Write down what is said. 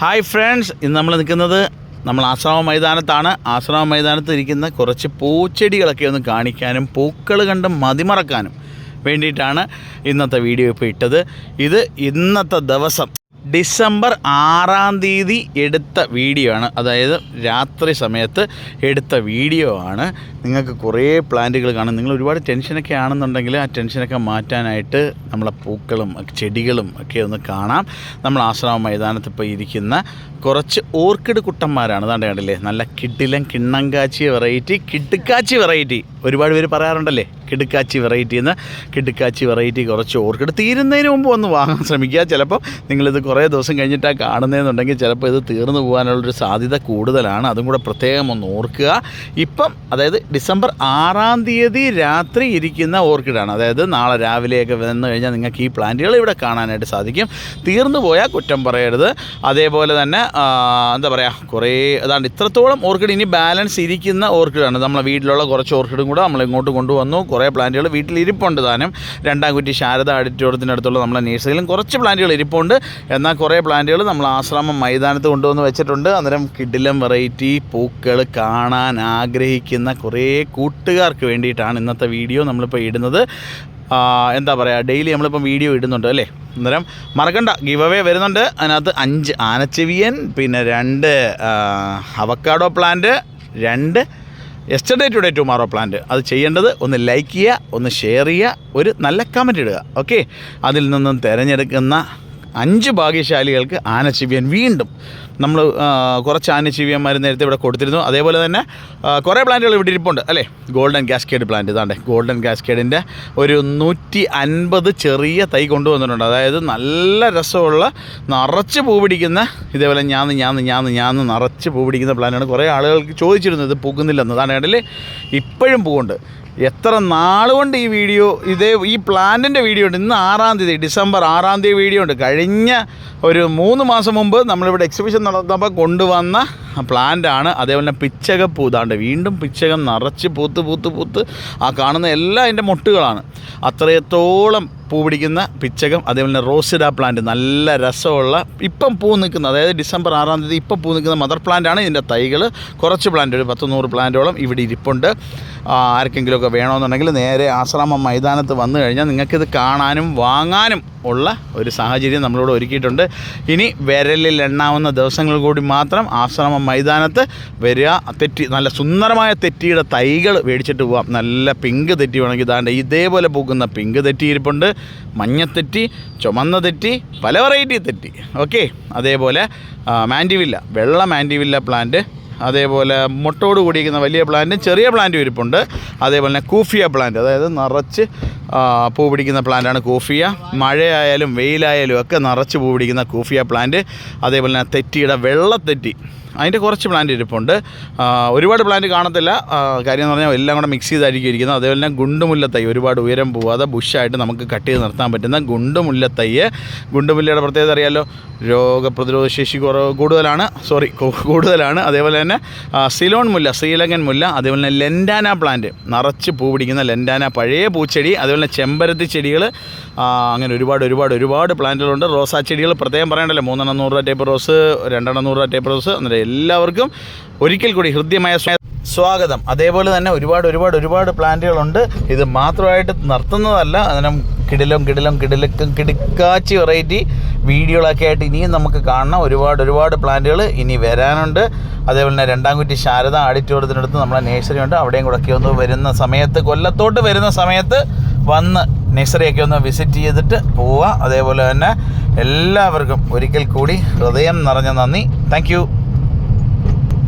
Hi friends ഇന്ന് നമ്മൾ നിൽക്കുന്നത് നമ്മൾ ആശ്രമ മൈതാനത്താണ്. ആശ്രമ മൈതാനത്ത് ഇരിക്കുന്ന കുറച്ച് പൂച്ചെടികളൊക്കെ ഒന്ന് കാണിക്കാനും പൂക്കൾ കണ്ട് മതിമറക്കാനും വേണ്ടിയിട്ടാണ് ഇന്നത്തെ വീഡിയോ ഇപ്പോൾ ഇട്ടത്. ഇത് ഇന്നത്തെ ദിവസം ഡിസംബർ ആറാം തീയതി എടുത്ത വീഡിയോ ആണ്. അതായത് രാത്രി സമയത്ത് എടുത്ത വീഡിയോ ആണ്. നിങ്ങൾക്ക് കുറേ പ്ലാന്റുകൾ കാണും. നിങ്ങൾ ഒരുപാട് ടെൻഷനൊക്കെ ആണെന്നുണ്ടെങ്കിൽ ആ ടെൻഷനൊക്കെ മാറ്റാനായിട്ട് നമ്മളെ പൂക്കളും ചെടികളും ഒക്കെ ഒന്ന് കാണാം. നമ്മൾ ആശ്രമ മൈതാനത്ത് ഇപ്പോൾ ഇരിക്കുന്ന കുറച്ച് ഓർക്കിഡ് കുട്ടന്മാരാണ്. അതാണ്ട് കണ്ടില്ലേ? നല്ല കിഡിലം കിണ്ണങ്കാച്ചി വെറൈറ്റി കിടുക്കാച്ചി വെറൈറ്റി ഒരുപാട് പേര് പറയാറുണ്ടല്ലേ? കിടുക്കാച്ചി വെറൈറ്റി എന്ന് കിടുക്കാച്ചി വെറൈറ്റി കുറച്ച് ഓർക്കിഡ് തീരുന്നതിന് മുമ്പ് ഒന്ന് വാങ്ങാൻ ശ്രമിക്കുക. ചിലപ്പോൾ നിങ്ങളിത് കുറേ ദിവസം കഴിഞ്ഞിട്ടാണ് കാണുന്നതെന്നുണ്ടെങ്കിൽ ചിലപ്പോൾ ഇത് തീർന്നു പോകാനുള്ളൊരു സാധ്യത കൂടുതലാണ്. അതും കൂടെ പ്രത്യേകം ഒന്ന് ഓർക്കുക. ഇപ്പം അതായത് ഡിസംബർ ആറാം തീയതി രാത്രി ഇരിക്കുന്ന ഓർക്കിഡാണ്. അതായത് നാളെ രാവിലെയൊക്കെ വന്നു കഴിഞ്ഞാൽ നിങ്ങൾക്ക് ഈ പ്ലാന്റുകൾ ഇവിടെ കാണാനായിട്ട് സാധിക്കും. തീർന്നു പോയാൽ കുറ്റം പറയരുത്. അതേപോലെ തന്നെ എന്താ പറയുക കുറേ അതാണ്ട് ഇത്രത്തോളം ഓർക്കിഡ് ഇനി ബാലൻസ് ഇരിക്കുന്ന ഓർക്കിഡാണ്. നമ്മളെ വീട്ടിലുള്ള കുറച്ച് ഓർക്കിഡും കൂടെ നമ്മൾ ഇങ്ങോട്ട് കൊണ്ടുവന്നു കുറേ പ്ലാന്റുകൾ വീട്ടിൽ ഇരിപ്പുണ്ട് താനും. രണ്ടാം കുറ്റി ശാരദ അടുത്തുള്ള നമ്മളെ നേഴ്സറിയിലും കുറച്ച് പ്ലാന്റുകൾ ഇരിപ്പുണ്ട്. എന്നാൽ കുറേ പ്ലാന്റുകൾ നമ്മൾ ആശ്രമം മൈതാനത്ത് കൊണ്ടുവന്ന് വെച്ചിട്ടുണ്ട്. അന്നേരം കിഡിലം വെറൈറ്റി പൂക്കൾ കാണാൻ ആഗ്രഹിക്കുന്ന കുറേ കൂട്ടുകാർക്ക് വേണ്ടിയിട്ടാണ് ഇന്നത്തെ വീഡിയോ നമ്മളിപ്പോൾ ഇടുന്നത്. എന്താ പറയുക ഡെയിലി നമ്മളിപ്പം വീഡിയോ ഇടുന്നുണ്ട് അല്ലേ? അന്നേരം മറക്കണ്ട ഗിവ് അവേ വരുന്നുണ്ട്. അതിനകത്ത് അഞ്ച് ആനച്ചെവിയൻ പിന്നെ രണ്ട് അവക്കാഡോ പ്ലാന്റ് രണ്ട് എസ്റ്റർഡേ ടുഡേ ടുമാറോ പ്ലാന്റ് അത് ചെയ്യേണ്ടത് ഒന്ന് ലൈക്ക് ചെയ്യുക ഒന്ന് ഷെയർ ചെയ്യുക ഒരു നല്ല കമന്റ് ഇടുക. ഓക്കെ അതിൽ നിന്നും തിരഞ്ഞെടുക്കുന്ന അഞ്ച് ഭാഗ്യശാലികൾക്ക് ആനച്ചിവ്യൻ വീണ്ടും നമ്മൾ കുറച്ച് ആനച്ചിവ്യന്മാർ നേരത്തെ ഇവിടെ കൊടുത്തിരുന്നു. അതേപോലെ തന്നെ കുറേ പ്ലാന്റുകൾ ഇവിടെ ഇരിപ്പുണ്ട് അല്ലേ? ഗോൾഡൻ കാസ്കേഡ് പ്ലാന്റ് ഇതാണ് ഗോൾഡൻ കാസ്കേഡിന്റെ ഒരു നൂറ്റി അൻപത് ചെറിയ തൈ കൊണ്ടുവന്നിട്ടുണ്ട്. അതായത് നല്ല രസമുള്ള നിറച്ച് പൂ പിടിക്കുന്ന ഇതേപോലെ ഞാന്ന് ഞാന്ന് ഞാന്ന് ഞാന്ന് നിറച്ച് പൂ പിടിക്കുന്ന പ്ലാന്റാണ് കുറേ ആളുകൾക്ക് ചോദിച്ചിരുന്നത്. പൂക്കുന്നില്ലെന്ന്. കണ്ടില്ലേ? ഇപ്പോഴും പൂവുണ്ട്. എത്ര നാളുകൊണ്ട് ഈ വീഡിയോ ഇതേ ഈ പ്ലാന്റിന്റെ വീഡിയോ ഉണ്ട്. ഇന്ന് ആറാം തീയതി ഡിസംബർ ആറാം തീയതി വീഡിയോ ഉണ്ട്. കഴിഞ്ഞ ഒരു മൂന്ന് മാസം മുമ്പ് നമ്മളിവിടെ എക്സിബിഷൻ നടത്തുമ്പോൾ കൊണ്ടുവന്ന പ്ലാന്റാണ് അതേപോലെ പിച്ചക പൂതാണ്ട് വീണ്ടും പിച്ചകം നിറച്ച് പൂത്ത് പൂത്ത് പൂത്ത് ആ കാണുന്ന എല്ലാം അതിന്റെ മുട്ടുകളാണ്. അത്രയത്തോളം പൂ പിടിക്കുന്ന പിച്ചകം അതേപോലെ തന്നെ റോസിഡ പ്ലാന്റ് നല്ല രസമുള്ള ഇപ്പം പൂ നിൽക്കുന്ന അതായത് ഡിസംബർ ആറാം തീയതി ഇപ്പം പൂ നിൽക്കുന്ന മദർ പ്ലാന്റാണ് ഇതിന്റെ തൈകൾ കുറച്ച് പ്ലാന്റ് ഒരു പത്ത് നൂറ് പ്ലാന്റോളം ഇവിടെ ഇരിപ്പുണ്ട്. ആർക്കെങ്കിലുമൊക്കെ വേണമെന്നുണ്ടെങ്കിൽ നേരെ ആശ്രമം മൈതാനത്ത് വന്നു കഴിഞ്ഞാൽ നിങ്ങൾക്കിത് കാണാനും വാങ്ങാനും ഉള്ള ഒരു സാഹചര്യം നമ്മളിവിടെ ഒരുക്കിയിട്ടുണ്ട്. ഇനി വിരലിൽ എണ്ണാവുന്ന ദിവസങ്ങൾ കൂടി മാത്രം ആശ്രമ മൈതാനത്ത് വരിക. തെറ്റി നല്ല സുന്ദരമായ തെറ്റിയുടെ തൈകൾ മേടിച്ചിട്ട് പോവാം. നല്ല പിങ്ക് തെറ്റി വേണമെങ്കിൽ ഇതാണ്ട് ഇതേപോലെ പൂക്കുന്ന പിങ്ക് തെറ്റി ഇരിപ്പുണ്ട്. മഞ്ഞത്തെറ്റി ചുമന്ന തെറ്റി പല വെറൈറ്റി തെറ്റി. ഓക്കെ അതേപോലെ മാൻഡിവില്ല വെള്ള മാൻഡിവില്ല പ്ലാന്റ് അതേപോലെ മുട്ടോട് കൂടിയിരിക്കുന്ന വലിയ പ്ലാന്റും ചെറിയ പ്ലാന്റും ഇരിപ്പുണ്ട്. അതേപോലെ തന്നെ കൂഫിയ പ്ലാന്റ് അതായത് നിറച്ച് പൂ പിടിക്കുന്ന പ്ലാന്റാണ് കൂഫിയ. മഴയായാലും വെയിലായാലും ഒക്കെ നിറച്ച് പൂ പിടിക്കുന്ന കൂഫിയ പ്ലാന്റ്. അതേപോലെ തന്നെ തെറ്റിയുടെ വെള്ളത്തെറ്റി. അതിന്റെ കുറച്ച് പ്ലാന്റ് ഇരിപ്പുണ്ട്. ഒരുപാട് പ്ലാന്റ് കാണത്തില്ല. കാര്യം എന്ന് പറഞ്ഞാൽ എല്ലാം കൂടെ മിക്സ് ചെയ്തായിരിക്കും. ഇരിക്കുന്നത് അതേപോലെ തന്നെ ഗുണ്ടുമുല്ലത്തൈ ഒരുപാട് ഉയരം പോവാതെ ബുഷായിട്ട് നമുക്ക് കട്ട് ചെയ്ത് നിർത്താൻ പറ്റുന്ന ഗുണ്ടുമുല്ലത്തൈ ഗുണ്ടുമുല്ലയുടെ പ്രത്യേകത അറിയാലോ? രോഗപ്രതിരോധ ശേഷി കുറവ് കൂടുതലാണ്. സോറി കൂടുതലാണ്. അതേപോലെ തന്നെ സിലോൺ മുല്ല ശ്രീലങ്കൻ മുല്ല അതേപോലെ തന്നെ ലെൻഡാന പ്ലാന്റ്. നിറച്ച് പൂ പിടിക്കുന്ന ലെൻഡാന പഴയ പൂച്ചെടി. അതേപോലെ തന്നെ ചെമ്പരത്തി ചെടികൾ അങ്ങനെ ഒരുപാട് ഒരുപാട് ഒരുപാട് പ്ലാന്റുകളുണ്ട്. റോസാ ചെടികൾ പ്രത്യേകം പറയണ്ടല്ലോ മൂന്നെണ്ണം നൂറ് രൂപ ടേപ്പ് റോസ് രണ്ടെണ്ണം നൂറ് രൂപ ടേപ്പ് റോസ് അന്നേരം എല്ലാവർക്കും ഒരിക്കൽ കൂടി ഹൃദ്യമായ സ്വാഗതം. അതേപോലെ തന്നെ ഒരുപാട് ഒരുപാട് ഒരുപാട് പ്ലാന്റുകളുണ്ട്. ഇത് മാത്രമായിട്ട് നിർത്തുന്നതല്ല അതിനും കിടിലും കിടിലും കിടിലക്കും കിടുക്കാച്ചി വെറൈറ്റി വീഡിയോകളൊക്കെ ആയിട്ട് ഇനിയും നമുക്ക് കാണണം. ഒരുപാട് ഒരുപാട് പ്ലാന്റുകൾ ഇനി വരാനുണ്ട്. അതേപോലെ തന്നെ രണ്ടാം കുറ്റി ശാരദ ആഡിറ്റോറിയത്തിനടുത്ത് നമ്മളെ നേഴ്സറി ഉണ്ട് അവിടെയും കൂടെ ഒക്കെ ഒന്ന് വരുന്ന സമയത്ത് കൊല്ലത്തോട്ട് വരുന്ന സമയത്ത് വന്ന് നഴ്സറിയൊക്കെ ഒന്ന് വിസിറ്റ് ചെയ്തിട്ട് പോവുക അതേപോലെ തന്നെ എല്ലാവർക്കും ഒരിക്കൽ കൂടി ഹൃദയം നിറഞ്ഞ നന്ദി. താങ്ക്